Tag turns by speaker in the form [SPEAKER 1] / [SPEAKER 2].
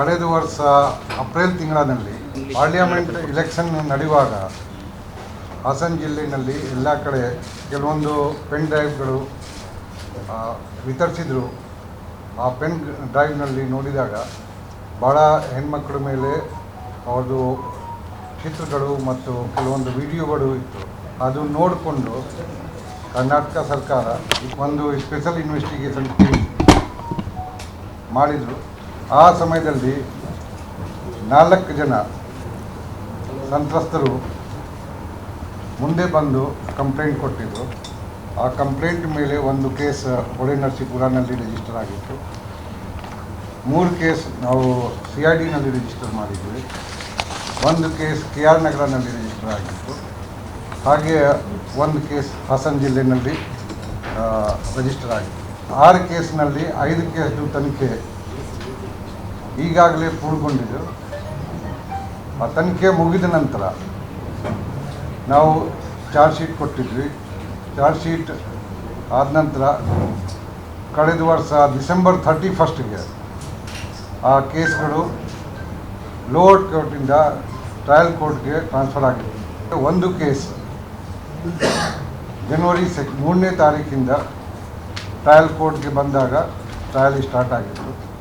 [SPEAKER 1] ಕಳೆದ ವರ್ಷ ಏಪ್ರಿಲ್ ತಿಂಗಳಿನಲ್ಲಿ ಪಾರ್ಲಿಮೆಂಟ್ ಇಲೆಕ್ಷನ್ ನಡೆಯುವಾಗ ಹಾಸನ ಜಿಲ್ಲೆಯಲ್ಲಿ ಎಲ್ಲ ಕಡೆ ಕೆಲವೊಂದು ಪೆನ್ ಡ್ರೈವ್ಗಳು ವಿತರಿಸಿದರು. ಆ ಪೆನ್ ಡ್ರೈವ್ನಲ್ಲಿ ನೋಡಿದಾಗ ಭಾಳ ಹೆಣ್ಮಕ್ಳ ಮೇಲೆ ಅವ್ರದ್ದು ಚಿತ್ರಗಳು ಮತ್ತು ಕೆಲವೊಂದು ವಿಡಿಯೋಗಳು ಇತ್ತು. ಅದು ನೋಡಿಕೊಂಡು ಕರ್ನಾಟಕ ಸರ್ಕಾರ ಒಂದು ಸ್ಪೆಷಲ್ ಇನ್ವೆಸ್ಟಿಗೇಷನ್ ಟೀಮ್ ಮಾಡಿದರು. ಆ ಸಮಯದಲ್ಲಿ ನಾಲ್ಕು ಜನ ಸಂತ್ರಸ್ತರು ಮುಂದೆ ಬಂದು ಕಂಪ್ಲೇಂಟ್ ಕೊಟ್ಟಿದ್ದರು ಆ ಕಂಪ್ಲೇಂಟ್ ಮೇಲೆ ಒಂದು ಕೇಸ್ ಹೊಳೆ ನರಸೀಪುರನಲ್ಲಿ ರಿಜಿಸ್ಟರ್ ಆಗಿತ್ತು. ಮೂರು ಕೇಸ್ ನಾವು ಸಿ ಐ ಡಿನಲ್ಲಿ ರಿಜಿಸ್ಟರ್ ಮಾಡಿದ್ವಿ. ಒಂದು ಕೇಸ್ ಕೆ ಆರ್ ನಗರನಲ್ಲಿ ರಿಜಿಸ್ಟರ್ ಆಗಿತ್ತು. ಹಾಗೆ ಒಂದು ಕೇಸ್ ಹಾಸನ ಜಿಲ್ಲೆಯಲ್ಲಿ ರಿಜಿಸ್ಟರ್ ಆಗಿತ್ತು. ಆರು ಕೇಸ್ನಲ್ಲಿ ಐದು ಕೇಸ್ದು ತನಿಖೆ ಈಗಾಗಲೇ ಪೂರ್ಣಗೊಂಡಿದ್ದು. ಆ ತನಿಖೆ ಮುಗಿದ ನಂತರ ನಾವು ಚಾರ್ಜ್ ಶೀಟ್ ಕೊಟ್ಟಿದ್ವಿ. ಚಾರ್ಜ್ ಶೀಟ್ ಆದ ನಂತರ ಕಳೆದ ವರ್ಷ ಡಿಸೆಂಬರ್ ಥರ್ಟಿ ಫಸ್ಟ್ಗೆ ಆ ಕೇಸ್ಗಳು ಲೋವರ್ ಕೋರ್ಟಿಂದ ಟ್ರಯಲ್ ಕೋರ್ಟ್ಗೆ ಟ್ರಾನ್ಸ್ಫರ್ ಆಗಿದೆ ಒಂದು ಕೇಸ್ ಜನವರಿ ಸೆಕ್, ಮೂರನೇ ತಾರೀಕಿಂದ ಟ್ರಯಲ್ ಕೋರ್ಟ್ಗೆ ಬಂದಾಗ ಟ್ರಯಲ್ ಸ್ಟಾರ್ಟ್ ಆಗಿತ್ತು.